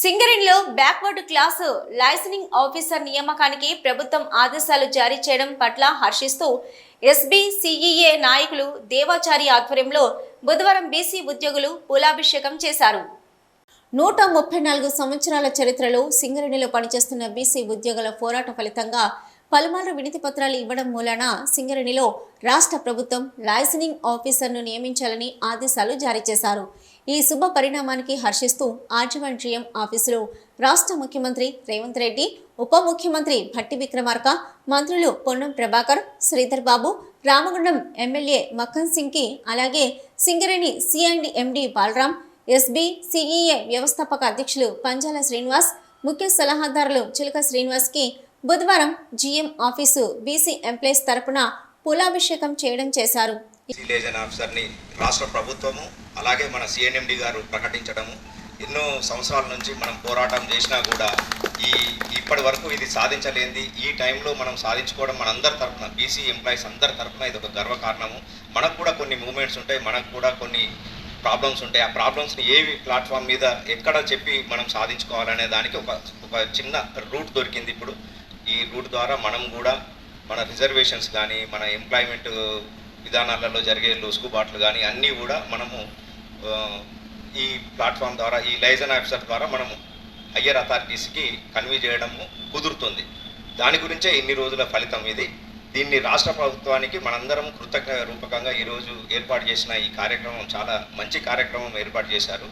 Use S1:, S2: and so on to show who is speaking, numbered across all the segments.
S1: సింగరేణిలో backward class లైసెనింగ్ officer నియామకానికి ప్రభుత్వం ఆదేశాలు జారీ చేయడం పట్ల హర్షిస్తూ ఎస్బీ సిఈఏ నాయకులు దేవాచారి ఆధ్వర్యంలో బుధవారం బీసీ ఉద్యోగులు పూలాభిషేకం చేశారు. నూట ముప్పై నాలుగు సంవత్సరాల చరిత్రలో సింగరేణిలో పనిచేస్తున్న బీసీ ఉద్యోగుల పోరాట ఫలితంగా పలుమార్లు వినతి పత్రాలు ఇవ్వడం మూలాన సింగరేణిలో రాష్ట్ర ప్రభుత్వం లైసెనింగ్ ఆఫీసర్ను నియమించాలని ఆదేశాలు జారీ చేశారు. ఈ శుభ పరిణామానికి హర్షిస్తూ ఆర్జీవన్ ఆఫీసులో రాష్ట్ర ముఖ్యమంత్రి రేవంత్ రెడ్డి ఉప ముఖ్యమంత్రి భట్టి విక్రమార్క మంత్రులు పొన్నం ప్రభాకర్ శ్రీధర్ బాబు రామగుండం ఎమ్మెల్యే మక్కన్ సింగ్కి అలాగే Singareni CID MD Balaram SB CEA వ్యవస్థాపక అధ్యక్షులు పంజాల శ్రీనివాస్ ముఖ్య సలహాదారులు చిలక శ్రీనివాస్కి బుధవారం జీఎం ఆఫీసు బీసీ ఎంప్లాయీస్ తరపున పూలాభిషేకం చేయడం చేశారు.
S2: సీలేజన్ ఆఫీసర్ని రాష్ట్ర ప్రభుత్వము అలాగే మన సిఎన్ఎండి గారు ప్రకటించడము ఎన్నో సంవత్సరాల నుంచి మనం పోరాటం చేసినా కూడా ఈ ఇప్పటి వరకు ఇది సాధించలేంది ఈ టైంలో మనం సాధించుకోవడం మన అందరి తరఫున బీసీ ఎంప్లాయీస్ అందరి తరఫున ఇది ఒక గర్వకారణము మనకు కూడా కొన్ని మూమెంట్స్ ఉంటాయి మనకు కూడా కొన్ని ప్రాబ్లమ్స్ ఉంటాయి. ఆ ప్రాబ్లమ్స్ని ఏ ప్లాట్ఫామ్ మీద ఎక్కడ చెప్పి మనం సాధించుకోవాలనే దానికి ఒక ఒక చిన్న రూట్ దొరికింది ఇప్పుడు. ఈ రూట్ ద్వారా మనం కూడా మన రిజర్వేషన్స్ కానీ మన ఎంప్లాయ్మెంట్ విధానాలలో జరిగే లొసుగుబాట్లు కానీ అన్నీ కూడా మనము ఈ ప్లాట్ఫామ్ ద్వారా ఈ లైజన్ ఆఫీసర్ ద్వారా మనము హయ్యర్ అథారిటీస్కి కన్వీ చేయడము కుదురుతుంది. దాని గురించే ఇన్ని రోజుల ఫలితం ఇది. దీన్ని రాష్ట్ర ప్రభుత్వానికి మనందరం కృతజ్ఞ రూపకంగా ఈరోజు ఏర్పాటు చేసిన ఈ కార్యక్రమం చాలా మంచి కార్యక్రమం ఏర్పాటు చేశారు.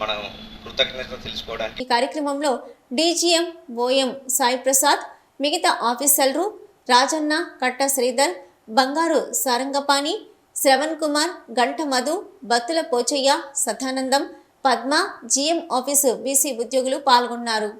S2: మనం కృతజ్ఞత తెలుసుకోవడానికి
S1: ఈ కార్యక్రమంలో డీజీఎం ఓఎం సాయి ప్రసాద్ మిగతా ఆఫీసర్లు రాజన్న కట్ట శ్రీధర్ బంగారు Sarangapani Shravan Kumar Ganta Madhu Battula Pochaiah Sadanandam Padma GM office BC ఉద్యోగులు పాల్గొన్నారు.